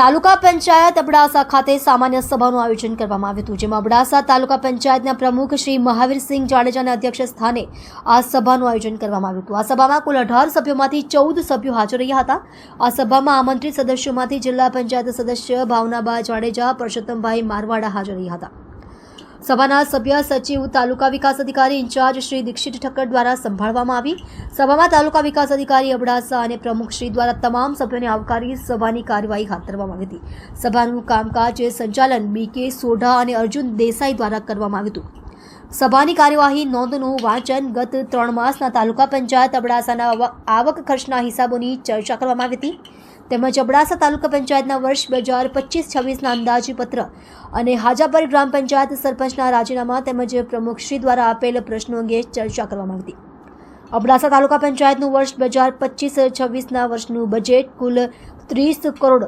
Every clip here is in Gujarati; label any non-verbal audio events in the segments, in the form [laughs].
તાલુકા પંચાયત અબડાસા ખાતે સામાન્ય સભાનું આયોજન કરવામાં આવ્યું હતું, જેમાં અબડાસા તાલુકા પંચાયતના પ્રમુખ શ્રી મહાવીરસિંહ જાડેજાના અધ્યક્ષ સ્થાને આ સભાનું આયોજન કરવામાં આવ્યું હતું. આ સભામાં કુલ અઢાર સભ્યોમાંથી ચૌદ સભ્યો હાજર રહ્યા હતા. આ સભામાં આમંત્રિત સદસ્યોમાંથી જિલ્લા પંચાયત સદસ્ય ભાવનાબા જાડેજા, પરસોત્તમભાઈ મારવાડા હાજર રહ્યા હતા. સભાના સભ્ય, સચિવ, તાલુકા વિકાસ અધિકારી ઇન્ચાર્જ શ્રી દીક્ષિત ઠક્કર દ્વારા સંભાળવામાં આવી. સભામાં તાલુકા વિકાસ અધિકારી અબડાસા અને પ્રમુખ શ્રી દ્વારા તમામ સભ્યોને આવકારી સભાની કાર્યવાહી હાથ ધરવામાં આવી હતી. સભાનું કામકાજ સંચાલન બી કે સોઢા અને અર્જુન દેસાઈ દ્વારા કરવામાં આવ્યું હતું. સભાની કાર્યવાહી નોંધનું વાંચન ગત ત્રણ માસના તાલુકા પંચાયત અબડાસાના આવક ખર્ચના હિસાબોની ચર્ચા કરવામાં આવી હતી. તેમજ અબડાસા તાલુકા પંચાયતના વર્ષ બે હજાર પચીસ છવ્વીસના અંદાજપત્ર અને હાજાપર ગ્રામ પંચાયત સરપંચના રાજીનામા તેમજ પ્રમુખશ્રી દ્વારા આપેલ પ્રશ્નો અંગે ચર્ચા કરવામાં આવી અબડાસા તાલુકા પંચાયતનું વર્ષ બે હજાર પચીસ છવ્વીસના વર્ષનું બજેટ કુલ ત્રીસ કરોડ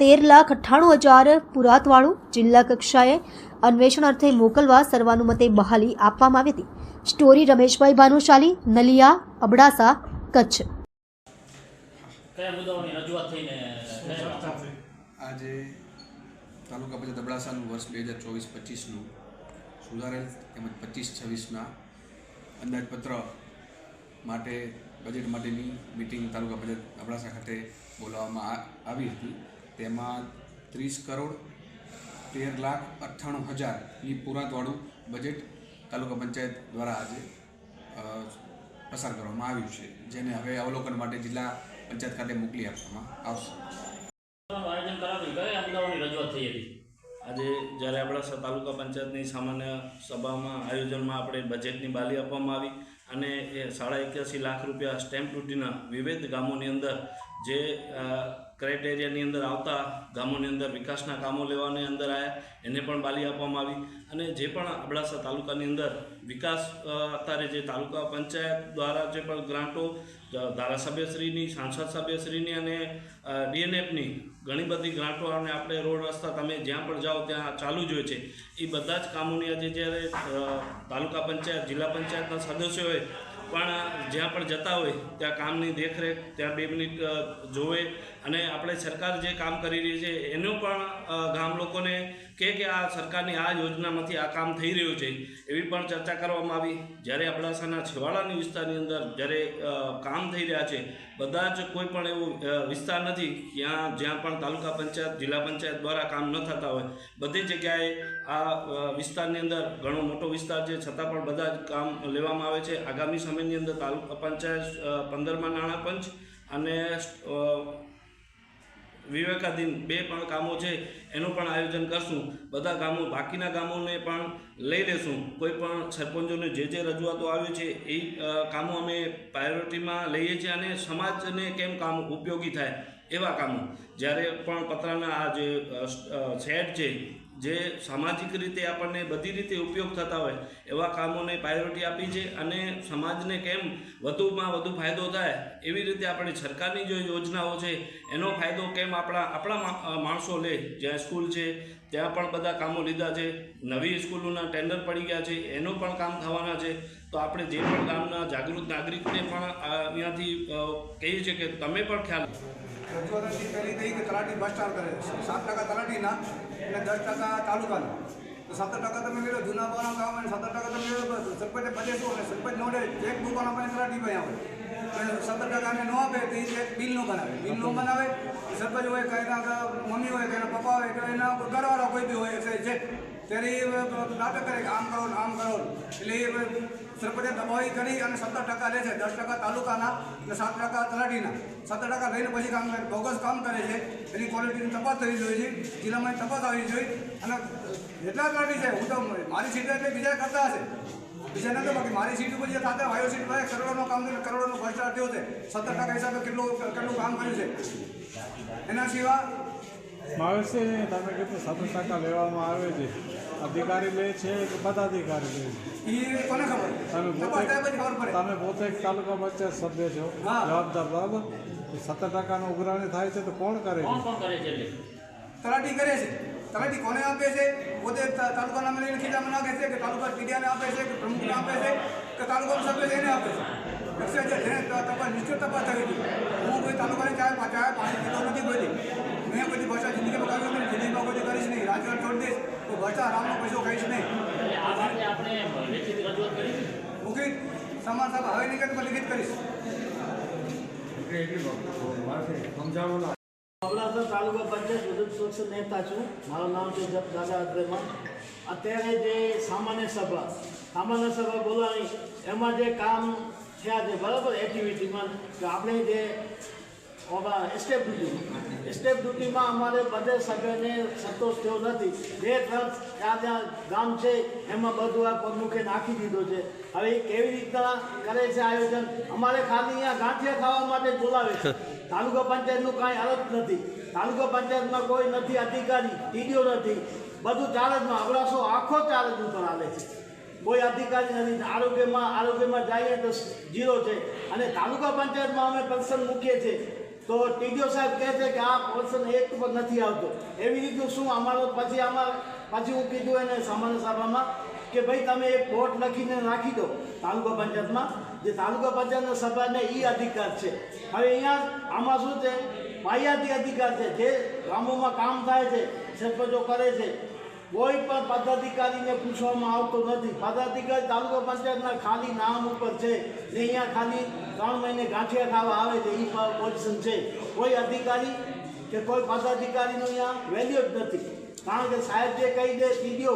તેર લાખ અઠ્ઠાણું હજાર પુરાતવાળું જિલ્લા કક્ષાએ અન્વેષણ અર્થે મોકલવા સર્વાનુમતે બહાલી આપવામાં આવી હતી. સ્ટોરી રમેશભાઈ ભાનુશાલી, નલિયા, અબડાસા, કચ્છ. કયા મુદ્દાઓની રજૂઆત થઈને આજે તાલુકા પંચાયત અબડાસાનું વર્ષ બે હજાર ચોવીસ પચીસનું સુધારેલ તેમજ પચીસ છવ્વીસના અંદાજપત્ર માટે બજેટ માટેની મિટિંગ તાલુકા પંચાયત અબડાસા ખાતે બોલાવવામાં આવી હતી. તેમાં ત્રીસ કરોડ તેર લાખ અઠ્ઠાણું હજારની પુરાતવાળું બજેટ તાલુકા પંચાયત દ્વારા આજે પસાર કરવામાં આવ્યું છે. જેને હવે અવલોકન માટે જિલ્લા પંચાયત ખાતે મોકલી આપવામાં આવશે. આયોજન કરાવ્યું કયા મુદ્દાઓની રજૂઆત થઈ હતી? આજે જ્યારે આપણા તાલુકા પંચાયતની સામાન્ય સભામાં આયોજનમાં આપણે બજેટની બાલી આપવામાં આવી અને એ સાડા એક્યાસી લાખ રૂપિયા સ્ટેમ્પ ડ્યુટીના વિવિધ ગામોની અંદર જે ક્રાઇટેરિયાની અંદર આવતા ગામોની અંદર વિકાસના કામો લેવાની અંદર આવ્યા એને પણ બાલી આપવામાં આવી અને જે પણ અબડાસા તાલુકાની અંદર વિકાસ અત્યારે જે તાલુકા પંચાયત દ્વારા જે પણ ગ્રાન્ટો ધારાસભ્યશ્રીની, સાંસદ સભ્યશ્રીની અને ડીએનએફની ઘણી બધી ગ્રાન્ટો અને આપણે રોડ રસ્તા, તમે જ્યાં પણ જાઓ ત્યાં ચાલુ જ હોય છે. એ બધા જ કામોની આજે જ્યારે તાલુકા પંચાયત, જિલ્લા પંચાયતના સદસ્યોએ પણ જ્યાં પણ જતા હોય, ત્યાં કામની દેખરેખ, ત્યાં બે મિનિટ જોવે અને આપણે સરકાર જે કામ કરી રહી છે, એનું પણ ગામ લોકોને કે કે આ સરકારની આ યોજનામાંથી આ કામ થઈ રહ્યું છે, એવી પણ ચર્ચા કરવામાં આવી. જ્યારે અબડાસાના છેવાડાની વિસ્તારની અંદર જ્યારે કામ થઈ રહ્યા છે, બધા જ કોઈ પણ એવું વિસ્તાર નથી જ્યાં જ્યાં પણ તાલુકા પંચાયત, જિલ્લા પંચાયત દ્વારા કામ ન થતા હોય, બધી જગ્યાએ આ વિસ્તારની અંદર ઘણો મોટો વિસ્તાર છે, છતાં પણ બધા જ કામ લેવામાં આવે છે. આગામી સમયની અંદર તાલુકા પંચાયત પંદરમાં નાણાં પંચ અને વિવેકાધીન બે પણ કામો છે, એનું પણ આયોજન કરશું. બધા ગામો બાકીના ગામોને પણ લઈ લેશું. કોઈ પણ સરપંચોને જે જે રજૂઆતો આવી છે, એ કામો અમે પ્રાયોરિટીમાં લઈએ છીએ અને સમાજને કેમ કામ ઉપયોગી થાય એવા કામો. જ્યારે પણ પતરાના આ જે શેડ છે જે સામાજિક રીતે આપણને બધી રીતે ઉપયોગ થતા હોય, એવા કામોને પ્રાયોરિટી આપી છે અને સમાજને કેમ વધુમાં વધુ ફાયદો થાય, એવી રીતે આપણે સરકારની જે યોજનાઓ છે, એનો ફાયદો કેમ આપણા આપણા માણસો લે? જ્યાં સ્કૂલ છે, ત્યાં પણ બધા કામો લીધા છે, નવી સ્કૂલોના ટેન્ડર પડી ગયા છે, એનો પણ કામ થવાના છે. તો આપણે જે પણ ગામના જાગૃત નાગરિકને પણ અહીંયાથી કહીએ છીએ કે તમે પણ ખ્યાલ રજૂઆતની પહેલી થઈ કે તલાટી બસ કરે સાત ટકા તલાટીના અને દસ ટકા તાલુકાના. તો સત્તર ટકા તમે મેળવો, જૂના બોના કામ અને સત્તર ટકા તમે મેળવો, તો સરપંચે પચીસો અને સરપંચ નોડે ચેક બુક આપે તલાટી ભાઈ આવે. સત્તર ટકા એને ન આપે, તો એ ચેક બિલ ન બનાવે. બિલ ન બનાવે, સરપંચ હોય કે એના મમ્મી હોય કે એના પપ્પા હોય કે એના ઘરવાળા કોઈ બી હોય એટલે જે ત્યારે એ નાટક કરે કે આમ કરો આમ કરો એટલે એ સરપંચે દબાવી કરી અને સત્તર ટકા લે છે. દસ ટકા તાલુકાના અને સાત ટકા તલાટીના. સત્તર ટકા લઈને પછી કામ કરે. બોગસ કામ કરે છે. એની ક્વોલિટીની તપાસ થવી જોઈએ. જિલ્લામાં તપાસ આવી જોઈએ. અને જેટલા તલાટી છે, હું તો મારી સીટ એટલે બીજા કરતા હશે. બીજા નતો બાકી. મારી સીટ ઉપર જે સાથે વાયો સીટ પર કરોડોનો કામ થયું, કરોડોનો ભ્રષ્ટાચાર થયો છે. સત્તર ટકા હિસાબે કેટલું કેટલું કામ કર્યું છે? એના સિવાય માવશે તમે કીધું સત્તર ટકા લેવામાં આવે છે. અધિકારી લે છે કે પદાધિકારી લે છે? એ કોને ખબર? તમે પોતે પડે. તમે પોતે એક તાલુકા પંચાયત સભ્ય છો. જવાબદાર બરાબર? સત્તર ટકાનો ઉઘરાણી થાય છે તો કોણ કરે છે? કોણ કરે છે એટલે? તલાટી કરે છે. તલાટી કોને આપે છે? પોતે તાલુકાના મેળવીને ખીચામાં નાખે છે કે તાલુકા ટીડિયાને આપે છે કે પ્રમુખને આપે છે કે તાલુકાનો સભ્ય છે એને આપે છે? છે નિશ્ચિત તપાસ થઈ હતી હું કોઈ તાલુકાની ચાર પાંચ પાંચ કિલો નથી મેં બધી ભાષા જિંદગીમાં કાઢી નથી જિંદગીમાં કોઈ કરીશ નહીં. રાજવાટ છોડી દઈશ. તો ભાષા આરામનો પૈસો કહીશ નહીં. મુખિત સમાન સાહેબ હવે નિકટમાં લિખિત કરીશ. અમલાસર તાલુકા પંચાયત સુરક્ષિત નેતા છું. મારું નામ છે જપ અત્યારે જે સામાન્ય સભા સામાન્ય સભા બોલાવી એમાં જે કામ થયા છે બરાબર એક્ટિવિટીમાં કે આપણે જે સ્ટેપ ડ્યુટી સ્ટેપ ડ્યુટીમાં અમારે બધે સભ્યને સંતોષ થયો નથી. બે ત્રણ ત્યાં ત્યાં ગામ છે એમાં બધું આ પગમુખે નાખી દીધો છે. હવે એ કેવી રીતના કરે છે આયોજન? અમારે ખાલી અહીંયા ગાંઠિયા ખાવા માટે જ બોલાવે છે. [laughs] તાલુકા પંચાયતનું કાંઈ અરજ નથી. તાલુકા પંચાયતમાં કોઈ નથી અધિકારી ટીડીઓ નથી. બધું ચાર્જમાં અબડાસો આખો ચાર્જ ઉપર હાલે છે. કોઈ અધિકારી નથી. આરોગ્યમાં આરોગ્યમાં જઈએ તો ઝીરો છે. અને તાલુકા પંચાયતમાં અમે પર્સન મૂકીએ છીએ. તો ટીડીઓ સાહેબ કહે છે કે આ પોર્શન એક પર નથી આવતો. એવી રીતનું શું અમારો પછી આમાં પછી હું કીધું એને સામાન્ય સભામાં કે ભાઈ તમે એક બોર્ડ લખીને નાખી દો તાલુકા પંચાયતમાં. જે તાલુકા પંચાયતના સભાને એ અધિકાર છે. હવે અહીંયા આમાં શું છે? પાયાથી અધિકાર છે. જે ગામોમાં કામ થાય છે, સરપંચો કરે છે કોઈ પણ પદાધિકારીને પૂછવામાં આવતો નથી. પદાધિકારી તાલુકા પંચાયતના ખાલી નામ ઉપર છે. ને અહીંયા ખાલી ત્રણ મહિને ગાંઠિયા ખાવા આવે છે. એ પોઝિશન છે. કોઈ અધિકારી કે કોઈ પદાધિકારીનું અહીંયા વેલ્યુ જ નથી. કારણ કે સાહેબ જે કહી દે કીધો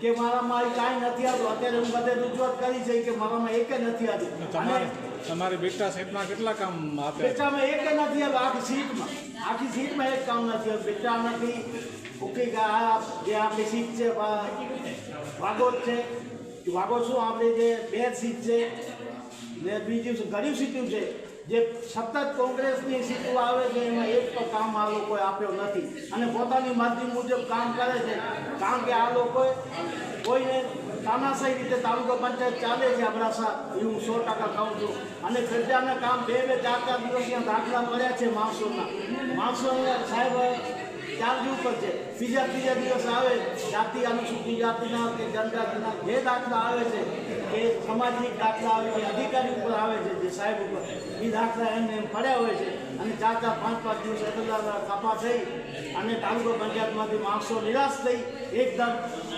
કે મારામાં કાંઈ નથી આવતું. અત્યારે હું બધે રજૂઆત કરી છે કે મારામાં એકે નથી આવતું. અને તમારી બેટા સીટમાં કેટલા કામ આપે બેટામાં એક નથી આવ્યો આખી સીટમાં. આખી સીટમાં એક કામ નથી આવ્યું બેચા નથી. ઉકી ગયા જે આપણી સીટ છે વાગોદ છે. વાગોદ શું? આપણી જે બે સીટ છે. ને બીજું ગરીબ સીટું છે. જે સતત કોંગ્રેસની સીટો આવે છે, એમાં એક પણ કામ આ લોકોએ આપ્યો નથી. અને પોતાની મરજી મુજબ કામ કરે છે. કારણ કે આ લોકોએ કોઈને તાનાશાહી રીતે તાલુકા પંચાયત ચાલે છે અબડાસા એ હું સો ટકા કહું છું. અને પ્રજાના કામ બે બે ચાર ચાર દિવસ ત્યાં દાખલા મળ્યા છે માણસોના. માણસો સાહેબ ચાર્જ ઉપર છે. બીજા ત્રીજા દિવસ આવે, જાતિ અનુસૂચિત જાતિના કે જનજાતિના જે દાખલા આવે છે, એ સામાજિક દાખલા આવે છે, અધિકારી ઉપર આવે છે જે સાહેબ ઉપર. એ દાખલા એમને એમ પડ્યા હોય છે. અને ચાર ચાર પાંચ પાંચ દિવસ કપા થઈ અને તાલુકા પંચાયતમાંથી માણસો નિરાશ થઈ એકદમ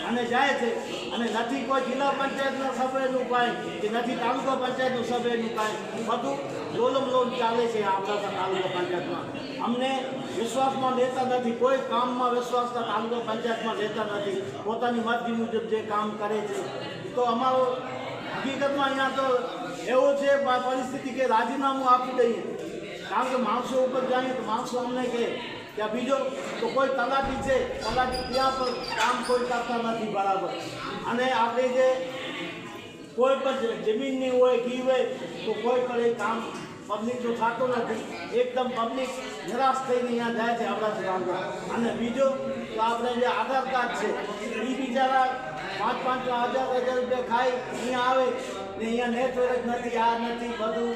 અને જાય છે. અને નથી કોઈ જિલ્લા પંચાયતના સભ્યનું કાંઈ કે નથી તાલુકા પંચાયતનું સભ્યનું કાંઈ. બધું લોલમ લોલ ચાલે છે આપણા તાલુકા પંચાયતમાં. અમને વિશ્વાસમાં લેતા નથી, કોઈ કામમાં વિશ્વાસના તાલુકા પંચાયતમાં લેતા નથી. પોતાની મરજી મુજબ જે કામ કરે છે. તો અમારો હકીકતમાં અહીંયા તો એવો છે પરિસ્થિતિ કે રાજીનામું આપી દઈએ. કારણ કે માણસો ઉપર જઈએ તો માણસો અમને કહે કે બીજો તો કોઈ તલાટી છે, તલાટી ત્યાં પણ કામ કોઈ કરતા નથી બરાબર. અને આપણે જે કોઈ પણ જમીનની હોય, ઘી હોય, તો કોઈ પણ એ કામ પબ્લિકનું થતું નથી. એકદમ પબ્લિક નિરાશ થઈને અહીંયા જાય છે આપણા ગામમાં અને બીજો તો આપણે જે આધાર કાર્ડ છે એ બિચારા પાંચ પાંચ હજાર હજાર રૂપિયા ખાઈ, અહીંયા આવે, ને અહીંયા નેટવર્ક નથી, આ નથી, બધું.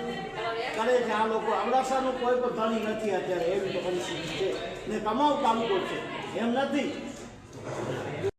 કરે છે આ લોકો. અબડાસાનું કોઈ પણ ધણી નથી અત્યારે, એવી પરિસ્થિતિ છે. ને કમાવું કામ છે. એમ નથી.